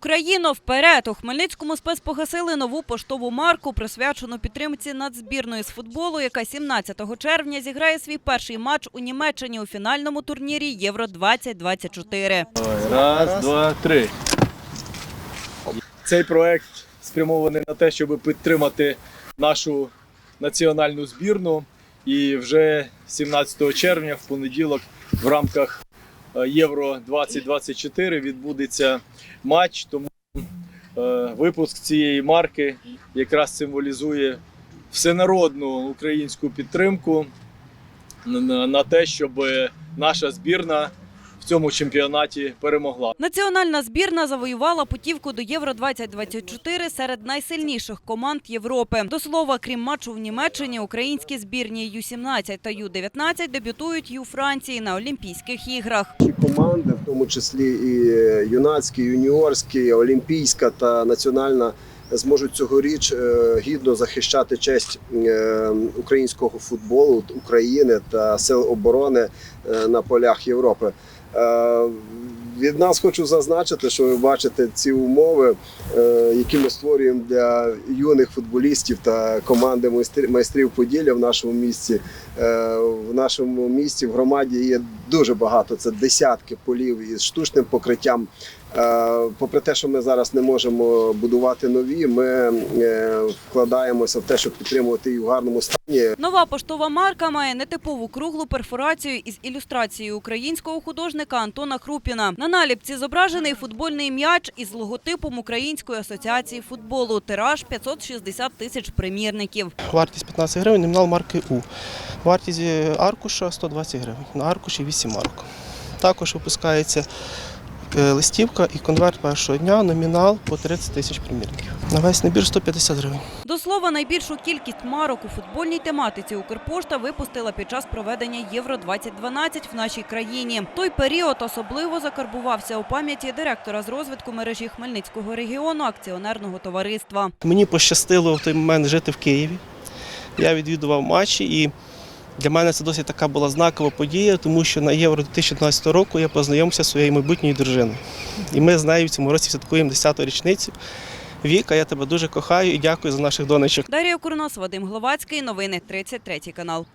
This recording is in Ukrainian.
Україно, вперед! У Хмельницькому спецпогасили нову поштову марку, присвячену підтримці нацзбірної з футболу, яка 17 червня зіграє свій перший матч у Німеччині у фінальному турнірі Євро-2024. Раз, два, три. Цей проект спрямований на те, щоб підтримати нашу національну збірну. І вже 17 червня, в понеділок, в рамках Євро 2024 відбудеться матч. Тому е, випуск цієї марки якраз символізує всенародну українську підтримку на те, щоб наша збірна в цьому чемпіонаті перемогла. Національна збірна завоювала путівку до Євро-2024 серед найсильніших команд Європи. До слова, крім матчу в Німеччині, українські збірні Ю-17 та Ю-19 дебютують і у Франції на Олімпійських іграх. Команди, в тому числі і юнацькі, юніорські, олімпійська та національна, зможуть цьогоріч е, гідно захищати честь е, українського футболу, України та сил оборони е, на полях Європи. Від нас хочу зазначити, що ви бачите ці умови, які ми створюємо для юних футболістів та команди майстрів Поділля в нашому місті. В нашому місті в громаді є дуже багато. Це десятки полів із штучним покриттям. Е, Попри те, що ми зараз не можемо будувати нові, ми е, вкладаємося в те, щоб підтримувати їх в гарному стані. Нова поштова марка має нетипову круглу перфорацію із ілюстрацією українського художника Антона Крупіна. На наліпці зображений футбольний м'яч із логотипом Української асоціації футболу. Тираж 560 тисяч примірників. Вартість 15 гривень, номінал марки У. Вартість е, аркуша 120 гривень. На аркуші 8 марок. Також випускається листівка і конверт першого дня, номінал по 30 тисяч примірників. На весь набір 150 гривень. До слова, найбільшу кількість марок у футбольній тематиці Укрпошта випустила під час проведення Євро 2012 в нашій країні. Той період особливо закарбувався у пам'яті директора з розвитку мережі Хмельницького регіону акціонерного товариства. Мені пощастило в той момент жити в Києві. Я відвідував матчі і для мене це досить така була знакова подія, тому що на Євро 2012 року я познайомився зі своєю майбутньою дружиною. І ми з нею в цьому році святкуємо 10-ту річницю. Віка, я тебе дуже кохаю і дякую за наших донечок. Дарія Курнос, Вадим Гловацький. Новини 33 канал.